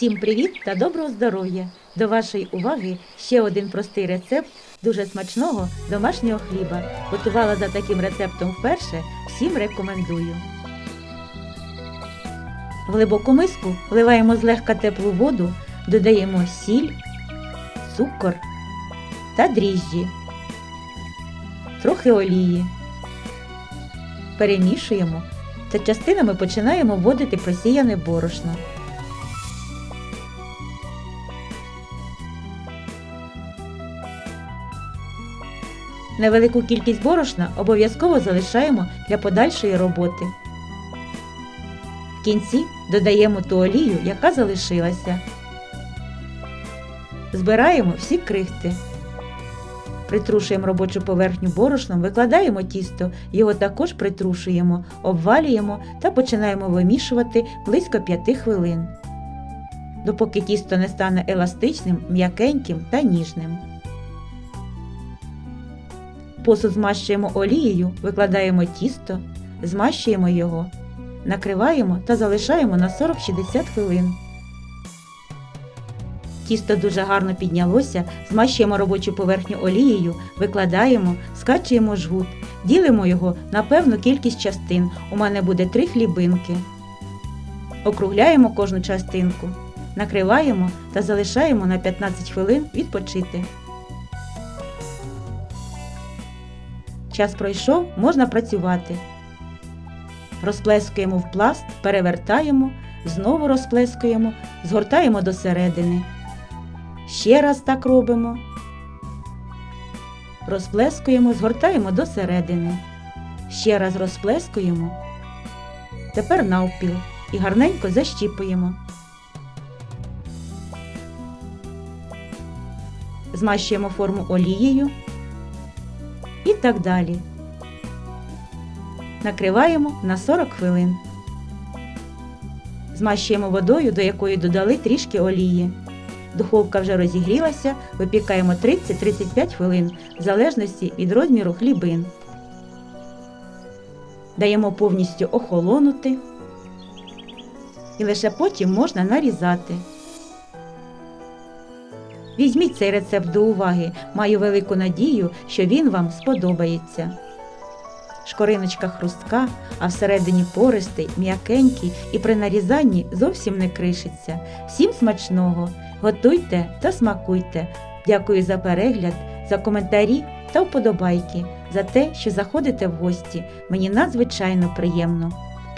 Всім привіт та доброго здоров'я! До вашої уваги ще один простий рецепт дуже смачного домашнього хліба. Готувала за таким рецептом вперше, всім рекомендую. В глибоку миску вливаємо злегка теплу воду, додаємо сіль, цукор та дріжджі, трохи олії. Перемішуємо та частинами починаємо вводити просіяне борошно. Невелику кількість борошна обов'язково залишаємо для подальшої роботи. В кінці додаємо ту олію, яка залишилася. Збираємо всі крихти. Притрушуємо робочу поверхню борошном, викладаємо тісто, його також притрушуємо, обвалюємо та починаємо вимішувати близько 5 хвилин, допоки тісто не стане еластичним, м'якеньким та ніжним. Посуд змащуємо олією, викладаємо тісто, змащуємо його, накриваємо та залишаємо на 40-60 хвилин. Тісто дуже гарно піднялося, змащуємо робочу поверхню олією, викладаємо, скачуємо жгут, ділимо його на певну кількість частин. У мене буде три хлібинки. Округляємо кожну частинку, накриваємо та залишаємо на 15 хвилин відпочити. Час пройшов, можна працювати. Розплескуємо в пласт, перевертаємо, знову розплескуємо, згортаємо до середини. Ще раз так робимо. Розплескуємо, згортаємо до середини. Ще раз розплескуємо. Тепер навпіл і гарненько защіпуємо. Змащуємо форму олією так далі. Накриваємо на 40 хвилин. Змащуємо водою, до якої додали трішки олії. Духовка вже розігрілася, випікаємо 30-35 хвилин в залежності від розміру хлібин. Даємо повністю охолонути і лише потім можна нарізати. Візьміть цей рецепт до уваги. Маю велику надію, що він вам сподобається. Шкориночка хрустка, а всередині пористий, м'якенький і при нарізанні зовсім не кришиться. Всім смачного! Готуйте та смакуйте. Дякую за перегляд, за коментарі та вподобайки, за те, що заходите в гості. Мені надзвичайно приємно.